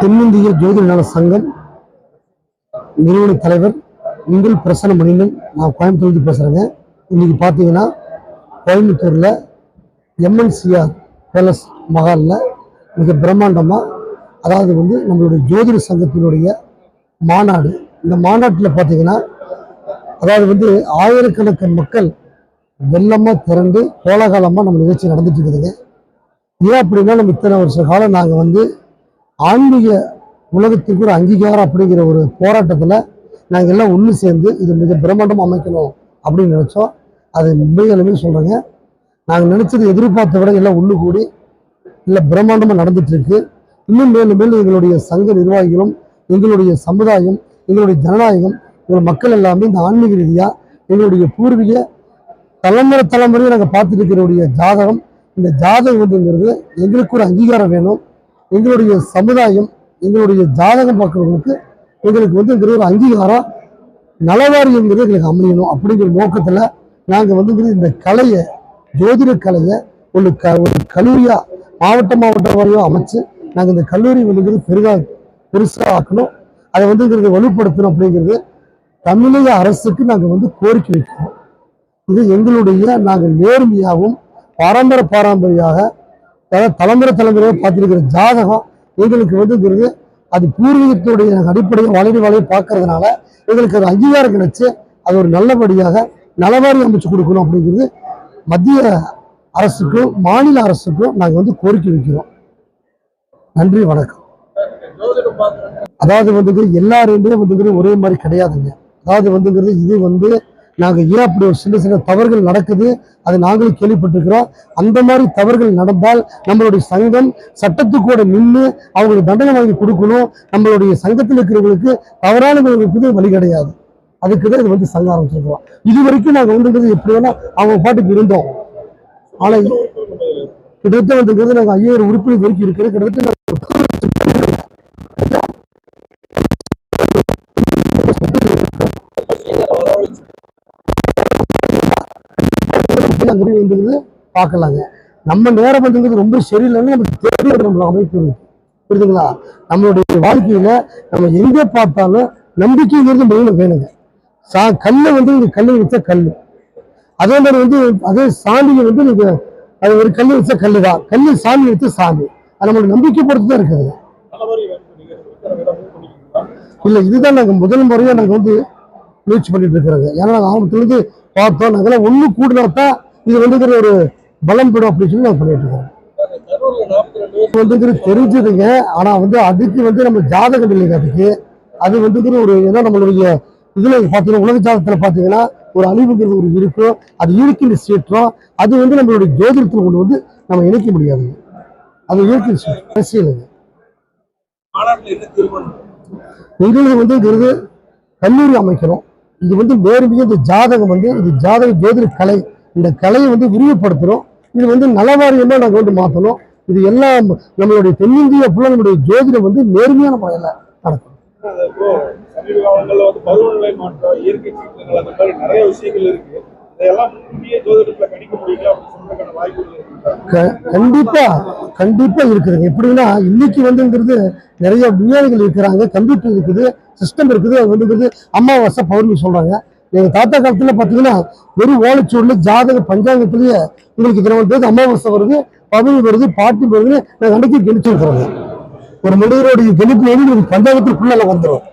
தென்னிந்திய ஜோதிட நல சங்கம் நிறுவன தலைவர் உங்கள் பிரசன்ன மணியன் நான் கோயம்புத்தூர்லேருந்து பேசுகிறேங்க இன்னைக்கு பார்த்தீங்கன்னா கோயம்புத்தூரில் எம்என்சிஆர் பேலஸ் மகாலில் மிக பிரம்மாண்டமாக அதாவது வந்து நம்மளுடைய ஜோதிட சங்கத்தினுடைய மாநாடு. இந்த மாநாட்டில் பார்த்தீங்கன்னா அதாவது வந்து ஆயிரக்கணக்கான மக்கள் வெள்ளமாக திரண்டு கோலாகாலமாக நம்ம நிகழ்ச்சி நடந்துட்டு இருக்குதுங்க. ஏன் அப்படின்னா நம்ம இத்தனை வருஷ காலம் நாங்கள் வந்து ஆன்மீக உலகத்துக்கு ஒரு அங்கீகாரம் அப்படிங்கிற ஒரு போராட்டத்தில் நாங்கள் எல்லாம் ஒன்று சேர்ந்து இது மிக பிரம்மாண்டமாக அமைக்கணும் அப்படின்னு நினச்சோம். அது உண்மைகளுமே சொல்கிறேங்க நாங்கள் நினச்சது எதிர்பார்த்த விட எல்லாம் ஒன்று கூடி இல்லை பிரம்மாண்டமாக நடந்துட்டுருக்கு இன்னும் மேலும் மேலும் எங்களுடைய சங்க நிர்வாகிகளும் எங்களுடைய சமுதாயம் எங்களுடைய ஜனநாயகம் எங்கள் மக்கள் எல்லாமே இந்த ஆன்மீக ரீதியாக எங்களுடைய பூர்வீக தலைமுறை தலைமுறையை நாங்கள் பார்த்துட்டு இருக்கிறவுடைய ஜாதகம் இந்த ஜாதகம் வந்துங்கிறது எங்களுக்கு ஒரு அங்கீகாரம் வேணும். எங்களுடைய சமுதாயம் எங்களுடைய ஜாதகம் பார்க்குறவங்களுக்கு எங்களுக்கு வந்துங்கிற ஒரு அங்கீகாரம் நலவாரியங்கிறது எங்களுக்கு அமையணும் அப்படிங்கிற நோக்கத்தில் நாங்கள் வந்து இந்த கலையை ஜோதிட கலையை ஒரு க ஒரு கல்லூரியாக மாவட்ட மாவட்டம் வரையும் அமைச்சு நாங்கள் இந்த கல்லூரி வந்துங்கிறது பெரிதாக பெருசாக ஆக்கணும். அதை வந்துங்கிறது வலுப்படுத்தணும் அப்படிங்கிறது தமிழக அரசுக்கு நாங்கள் வந்து கோரிக்கை வைக்கிறோம். இது எங்களுடைய நாங்கள் நேர்மையாகவும் பாரம்பரிய பாரம்பரியாக அதாவது தலைமுறை தலைமுறையாக பார்த்துருக்கிற ஜாதகம் எங்களுக்கு வந்துங்கிறது அது பூர்வீகத்துடைய அடிப்படையை வளரி வளையை பார்க்கறதுனால எங்களுக்கு அது அங்கீகாரம் கிடைச்சி அது ஒரு நல்லபடியாக நலவாரி அமைச்சு கொடுக்கணும் அப்படிங்கிறது மத்திய அரசுக்கும் மாநில அரசுக்கும் நாங்கள் வந்து கோரிக்கை வைக்கிறோம். நன்றி வணக்கம். அதாவது வந்துங்கிறது எல்லாருமே வந்துங்கிறது ஒரே மாதிரி கிடையாதுங்க. அதாவது வந்துங்கிறது இது வந்து நாங்கள் ஏன் அப்படி ஒரு சின்ன சின்ன தவறுகள் நடக்குது? அது நாங்களும் கேள்விப்பட்டிருக்கிறோம். அந்த மாதிரி தவறுகள் நடந்தால் நம்மளுடைய சங்கம் சட்டத்துக்கூட நின்று அவங்களுக்கு தண்டனை வாங்கி கொடுக்கணும். நம்மளுடைய சங்கத்தில் இருக்கிறவங்களுக்கு தவறானவங்களுக்கு வழி கிடையாது. அதுக்கு தான் இது வந்து சங்கம் ஆரம்பிச்சிருக்கிறோம். இது வரைக்கும் நாங்கள் வந்துங்கிறது எப்படி வேணா அவங்க பாட்டுக்கு இருந்தோம். ஆனால் கிட்டத்தட்ட வந்துங்கிறது நாங்கள் ஐயாயிரம் உறுப்பினர் வரைக்கும் இருக்கிறது கிட்டத்தட்ட அங்கே வந்துங்கிறது பார்க்கலாங்க. நம்ம நேரம் வந்துங்கிறது ரொம்ப சரியில்லைன்னு நமக்கு தெரியல நம்மளோட அமைப்பு இருக்கு. புரியுதுங்களா? நம்மளுடைய வாழ்க்கையில நம்ம எங்க பார்த்தாலும் நம்பிக்கைங்கிறது மெயின வேணுங்க. சா கல்லு வந்து நீங்க கல்லு வச்ச கல் அதே மாதிரி வந்து அதே சாமியை வந்து நீங்க அது ஒரு கல் வச்ச கல்லு தான் கல் சாமி வச்ச சாமி. அது நம்மளுடைய நம்பிக்கை பொறுத்து தான் இருக்குது. இல்ல இதுதான் நாங்க முதல் முறையா நாங்க வந்து முயற்சி பண்ணிட்டு இருக்கிறது. ஏன்னா நாங்க ஆரம்பத்துலேருந்து பார்த்தோம். நாங்களாம் ஒண்ணு கூடினா தான் இது வந்து ஒரு பலம் பெறும் அப்படின்னு சொல்லி நாங்கள் பண்ணிட்டு இருக்கோம் இது தெரிஞ்சதுங்க. ஆனால் வந்து அதுக்கு வந்து நம்ம ஜாதகம் இல்லைங்க அதுக்கு. அது வந்துங்கிற ஒரு ஏன்னா நம்மளுடைய இதில் பார்த்தீங்கன்னா உலக ஜாதகத்தில் பார்த்தீங்கன்னா ஒரு அழிவுங்கிறது ஒரு இருக்கும் அது இயற்கை சீற்றம். அது வந்து நம்மளுடைய ஜோதிடத்தில் கொண்டு வந்து நம்ம இணைக்க முடியாதுங்க அது இயற்கை சீற்றம். அரசியலுங்க எங்களுக்கு வந்து கல்லூரி அமைக்கிறோம் இது வந்து வேறு இந்த ஜாதகம் வந்து இது ஜாதக ஜோதிட கலை. இந்த கலையை வந்து விரிவுபடுத்துறோம். இது வந்து நலவாரியமா நாங்கள் வந்து மாற்றணும் இது எல்லாம் நம்மளுடைய தென்னிந்திய ஃபுல்லாக நம்மளுடைய ஜோதிடம் வந்து நேர்மையான முறையில் நடக்கும் சமீப காலங்கள்ல வந்து பருவநிலை மாற்றம் இயற்கை சீற்றங்கள் அந்த மாதிரி நிறைய விஷயங்கள் இருக்கு. இதையெல்லாம் இந்திய ஜோதிடத்துல கணிக்க முடியல அப்படின்னு சொல்றதுக்கான வாய்ப்புகள் இருக்கு க- கண்டிப்பா கண்டிப்பா இருக்குதுங்க. எப்படின்னா இன்னைக்கு வந்துங்கிறது நிறைய விஞ்ஞானிகள் இருக்கிறாங்க கம்ப்யூட்டர் இருக்குது சிஸ்டம் இருக்குது அது வந்துங்கிறது அமாவாசை பௌர்ணமி சொல்றாங்க. எங்கள் தாத்தா காலத்தில் பார்த்தீங்கன்னா வெறும் ஓலைச்சூரில் ஜாதக பஞ்சாங்கத்திலேயே உங்களுக்கு இருபது பேருக்கு அமாவாசை வருது பதவி வருது பாட்டி வருதுன்னு நாங்கள் அன்னைக்கு கணிச்சிருக்கிறோங்க ஒரு மனிதருடைய கணிப்பு வந்து உங்களுக்கு பஞ்சாங்கத்துக்குள்ள வந்துடும்